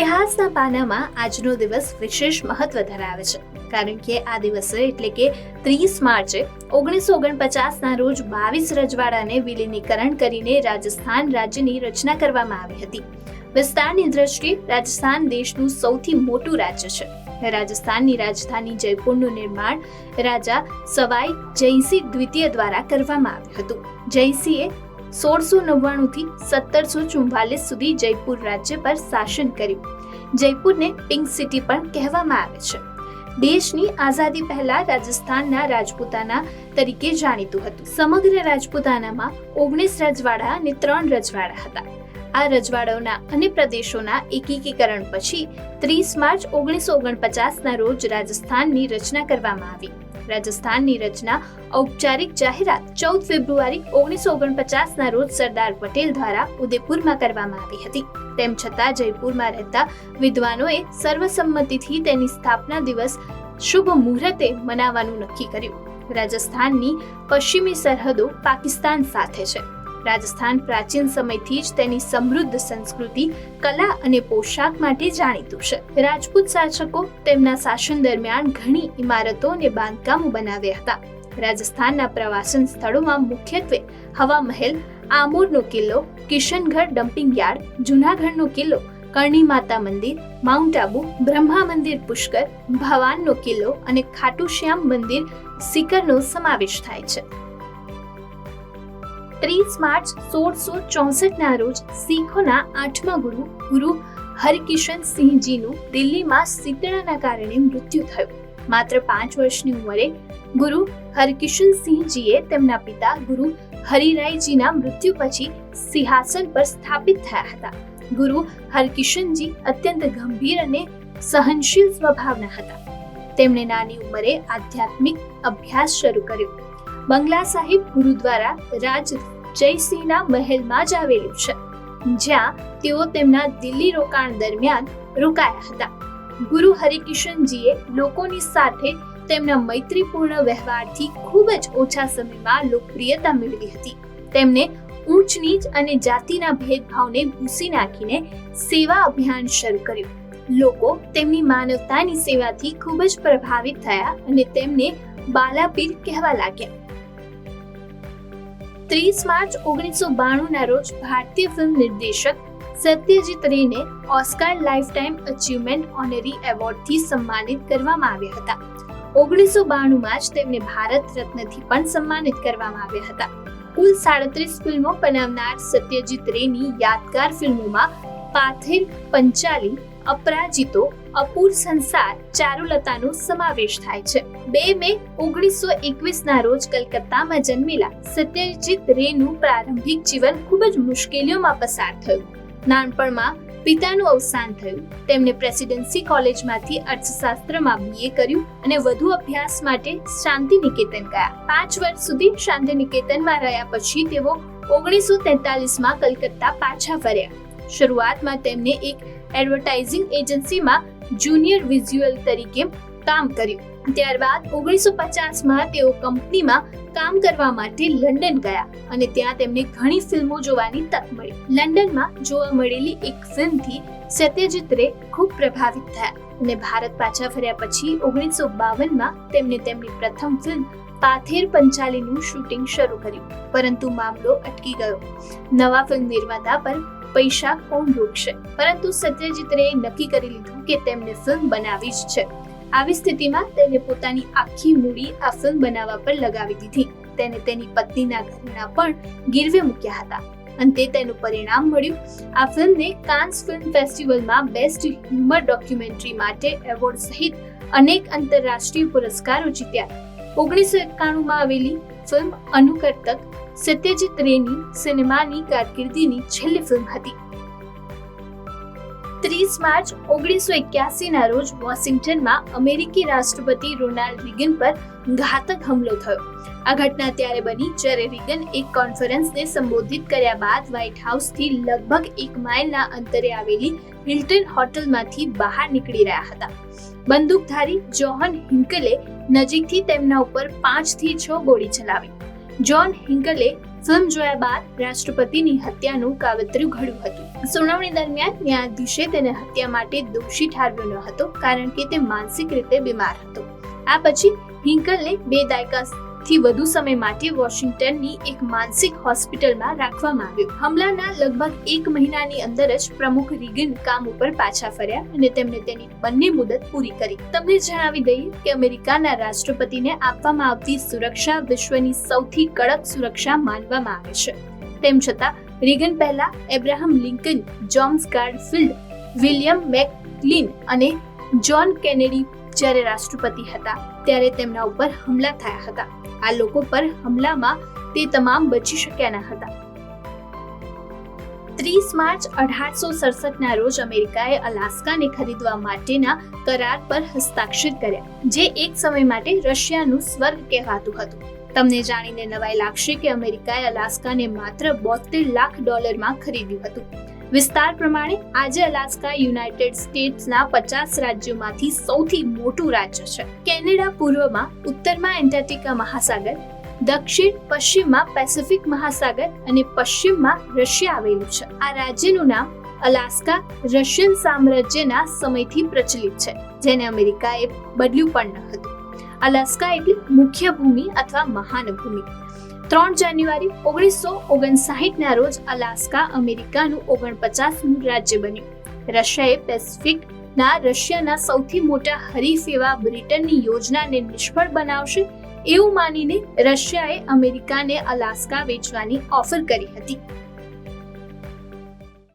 ઇતિહાસના પાનામાં આજનો દિવસ વિશેષ મહત્વ ધરાવે છે. કારણ કે આ દિવસે એટલે કે ત્રીસ માર્ચે ઓગણીસો ઓગણપચાસના રોજ બાવીસ રજવાડાને વિલીનીકરણ કરીને રાજસ્થાન રાજ્યની રચના કરવામાં આવી હતી. વિસ્તારની દ્રષ્ટિએ રાજસ્થાન દેશનું સૌથી મોટું રાજ્ય છે. રાજસ્થાનની રાજધાની જયપુરનું નિર્માણ રાજા સવાઈ જયસિંહ દ્વિતીય દ્વારા કરવામાં આવ્યું હતું. જયસિંહે સોળસો નવ્વાણુંથી સત્તરસો ચુમ્માલીસ સુધી જયપુર રાજ્ય પર શાસન કર્યું. જયપુરને પિંક સિટી પણ કહેવામાં આવે છે. દેશની આઝાદી પહેલા રાજસ્થાનના રાજપૂતાના તરીકે જાણીતું હતું. સમગ્ર રાજપૂતાનામાં ઓગણીસ રજવાડા અને ત્રણ રજવાડા હતા. આ રજવાડાઓના અને પ્રદેશોના એકીકરણ પછી ત્રીસ માર્ચ ઓગણીસો ઓગણપચાસના રોજ રાજસ્થાનની રચના કરવામાં આવી. રાજસ્થાનની રચના ઔપચારિક જાહેરાત ચૌદ ફેબ્રુઆરી ઓગણીસો ઓગણપચાસના રોજ સરદાર પટેલ દ્વારા ઉદયપુરમાં કરવામાં આવી હતી. તેમ છતાં જયપુરમાં રહેતા વિદ્વાનોએ સર્વસંમતિથી તેની સ્થાપના દિવસ શુભ મુહૂર્તે મનાવવાનું નક્કી કર્યું. રાજસ્થાનની પશ્ચિમી સરહદો પાકિસ્તાન સાથે છે. રાજસ્થાન પ્રાચીન સમયથી જ તેની સમૃદ્ધ સંસ્કૃતિ, કલા અને પોશાક માટે જાણીતું છે. રાજપૂત શાસકો તેમના શાસન દરમિયાન ઘણી ઇમારતો અને બાંધકામો બનાવ્યા હતા. રાજસ્થાનના પ્રવાસન સ્થળોમાં મુખ્યત્વે હવા મહેલ આમોરનો કિલ્લો, કિશનગઢ ડમ્પિંગ યાર્ડ, જૂનાગઢનો કિલ્લો, કરણી માતા મંદિર, માઉન્ટ આબુ, બ્રહ્મા મંદિર પુષ્કર, ભવાનનો કિલ્લો અને ખાટુશ્યામ મંદિર, સિકરનો સમાવેશ થાય છે. ત્રીસ માર્ચ સોળસો ચોસઠના રોજ શીખોના આઠમા ગુરુ ગુરુ હરકિશન સિંહજીનું દિલ્હીમાં શીતળાના કારણે મૃત્યુ થયું. માત્ર પાંચ વર્ષની ઉંમરે ગુરુ હરકિશન સિંહજીએ તેમના પિતા ગુરુ હરિરાયજીના મૃત્યુ પછી સિંહાસન પર સ્થાપિત થયા હતા. ગુરુ હરકિશનજી અત્યંત ગંભીર અને સહનશીલ સ્વભાવના હતા. તેમણે નાની ઉંમરે આધ્યાત્મિક અભ્યાસ શરૂ કર્યો. બંગલા સાહિબ ગુરુદ્વારા રાજ જયસિંહના મહેલમાં જ આવેલું છે. જ્યાં તેઓ તેમના દિલ્હી રોકાણ દરમિયાન રોકાયા હતા. ગુરુ હરિકિશનજીએ લોકોની સાથે તેમના મૈત્રીપૂર્ણ વ્યવહારથી ખૂબ જ ઓછા સમયમાં લોકપ્રિયતા મેળવી હતી. તેમને ઊંચ નીચ અને જાતિના ભેદભાવને ભૂસી નાખીને સેવા અભિયાન શરૂ કર્યું. લોકો તેમની માનવતાની સેવાથી ખૂબ જ પ્રભાવિત થયા અને તેમને બાલાપીર કહેવા લાગ્યા. ત્રીસ માર્ચ ઓગણીસો બાણુંના રોજ ભારતીય ફિલ્મ નિર્દેશક સત્યજીત રેને ઓસ્કાર લાઇફટાઇમ અચીવમેન્ટ ઓનરી એવોર્ડથી સન્માનિત કરવામાં આવ્યા હતા. ઓગણીસો બાણુંમાં જ તેમને ભારત રત્નથી પણ સન્માનિત કરવામાં આવ્યા હતા. કુલ સાડત્રીસ ફિલ્મો બનાવનાર સત્યજીત રેની યાદગાર ફિલ્મોમાં પાથેર પંચાલી અપરાજિતો અપૂર સંસાર ચારુલતાનો સમાવેશ થાય છે. બે મે ઓગણીસો એકવીસના રોજ કલકત્તામાં જન્મેલા સત્યજીત રેનું પ્રારંભિક જીવન ખૂબ જ મુશ્કેલીઓમાં પસાર થયું. નાનપણમાં પિતાનું અવસાન થયું. તેમણે પ્રેસિડેન્સી કોલેજમાંથી અર્થશાસ્ત્રમાં બીએ કર્યું અને વધુ અભ્યાસ માટે શાંતિ નિકેતન ગયા. પાંચ વર્ષ સુધી શાંતિ નિકેતનમાં રહ્યા પછી તેઓ ઓગણીસો તેતાલીસમાં કલકત્તા પાછા ફર્યા. શરૂઆતમાં તેમને એક એડવર્ટાઇઝિંગ એજન્સીમાં જુનિયર વિઝ્યુઅલ તરીકે કામ કર્યું. ત્યારબાદ ઓગણીસો પચાસમાં તેઓ કંપનીમાં કામ કરવા માટે લંડન ગયા અને ત્યાં તેમને ઘણી ફિલ્મો જોવાની તક મળી. લંડનમાં જોવા મળેલી એક ફિલ્મથી સત્યજીત રે ખૂબ પ્રભાવિત થયા અને ભારત પાછા ફર્યા પછી ઓગણીસો બાવનમાં તેમણે તેમની પ્રથમ ફિલ્મ પાથેર પંચાલીનું શૂટિંગ શરૂ કર્યું. પરંતુ મામલો અટકી ગયો. નવા ફિલ્મ નિર્માતા પર પૈસા કોણ રોકશે? પરંતુ સત્યજીત રે નક્કી કરી લીધું કે તેમને ફિલ્મ બનાવી જ છે. આવી સ્થિતિમાં તેને પોતાની આખી મૂડી આ ફિલ્મ બનાવવા પર લગાવી દીધી. તેને તેની પત્નીના ઘરના પણ ગીરવે મૂક્યા હતા. અંતે તેનું પરિણામ મળ્યું. આ ફિલ્મને કાન્સ ફિલ્મ ફેસ્ટિવલમાં બેસ્ટ હ્યુમર ડોક્યુમેન્ટરી માટે એવોર્ડ સહિત અનેક આંતરરાષ્ટ્રીય પુરસ્કારો જીત્યા. ઓગણીસો એકાણુંમાં આવેલી ફિલ્મ અનુકર્તક સત્યજીત રેની સિનેમાની કારકિર્દીની છેલ્લી ફિલ્મ હતી. ત્રીસ માર્ચ ઓગણીસો એક્યાસીના રોજ વોશિંગ્ટનમાં અમેરિકી રાષ્ટ્રપતિ રોનાલ્ડ રીગન પર ઘાતક હુમલો થયો. આ ઘટના ત્યારે બની જ્યારે રીગન એક કોન્ફરન્સને સંબોધિત કર્યા બાદ વ્હાઇટ હાઉસથી લગભગ એક માઇલના અંતરે આવેલી હિલ્ટન હોટલમાંથી બહાર નીકળી રહ્યા હતા. બંદૂકધારી જોહન હિંકલે નજીકથી તેમના ઉપર પાંચથી છ ગોળી ચલાવી. જોન હિંકલે ફિલ્મ જોયા બાદ રાષ્ટ્રપતિની હત્યાનું કાવતરું ઘડ્યું હતું. સુનાવણી દરમિયાન ન્યાયાધીશે તેને હત્યા માટે દોષી ઠારવ્યો ન હતો, કારણ કે તે માનસિક રીતે બીમાર હતો. આ પછી હિંકલને બે દાયકાથી વધુ સમય માટે વોશિંગ્ટનની એક માનસિક હોસ્પિટલમાં રાખવામાં આવ્યો. હમલાના લગભગ એક મહિનાની અંદર જ પ્રમુખ રીગન કામ ઉપર પાછા ફર્યા અને તેમણે તેની બંને મુદત પૂરી કરી. તમને જણાવી દઈએ કે અમેરિકાના રાષ્ટ્રપતિને આપવામાં આવતી સુરક્ષા વિશ્વની સૌથી કડક સુરક્ષા માનવામાં આવે છે. તેમ છતાં, રીગન પહેલા Abraham Lincoln, James Garfield William McKinley અને જ્હોન કેનેડી જ્યારે રાષ્ટ્રપતિ હતા ત્યારે તેમના ઉપર હમલા થયા હતા. આ લોકો પર હમલામાં તે તમામ બચી શક્યા ન હતા. ત્રીસ માર્ચ અઢારસો સડસઠના રોજ અમેરિકાએ અલાસ્કાને ખરીદવા માટેના કરાર પર હસ્તાક્ષર કર્યા, જે એક સમય માટે રશિયાનું સ્વર્ગ કહેવાતું હતું. તમને જાણીને નવાઈ લાગશે કે અમેરિકાએ અલાસ્કાને માત્ર બોતેર લાખ ડોલરમાં ખરીદ્યું હતું. વિસ્તાર પ્રમાણે આજે અલાસ્કા યુનાઇટેડ સ્ટેટ્સના પચાસ રાજ્યોમાંથી સૌથી મોટું રાજ્ય છે. કેનેડા પૂર્વમાં, ઉત્તરમાં એન્ટાર્ટિકા મહાસાગર, દક્ષિણ પશ્ચિમમાં પેસિફિક મહાસાગર અને પશ્ચિમમાં રશિયા આવેલું છે. આ રાજ્યનું નામ અલાસ્કા રશિયન સામ્રાજ્યના સમયથી પ્રચલિત છે, જેને અમેરિકાએ બદલ્યું પણ ન હતું. અલાસ્કા એટલે મુખ્ય ભૂમિ અથવા મહાન ભૂમિ. ત્રણ જાન્યુઆરી ઓગણીસો ઓગણસાહીઠના રોજ અલાસ્કા અમેરિકાનું ઓગણપચાસમું રાજ્ય બન્યું. રશિયાએ પેસિફિકના રશિયાના સૌથી મોટા હરીફ એવા બ્રિટનની યોજનાને નિષ્ફળ બનાવશે એવું માનીને રશિયાએ અમેરિકાને અલાસ્કા વેચવાની ઓફર કરી હતી.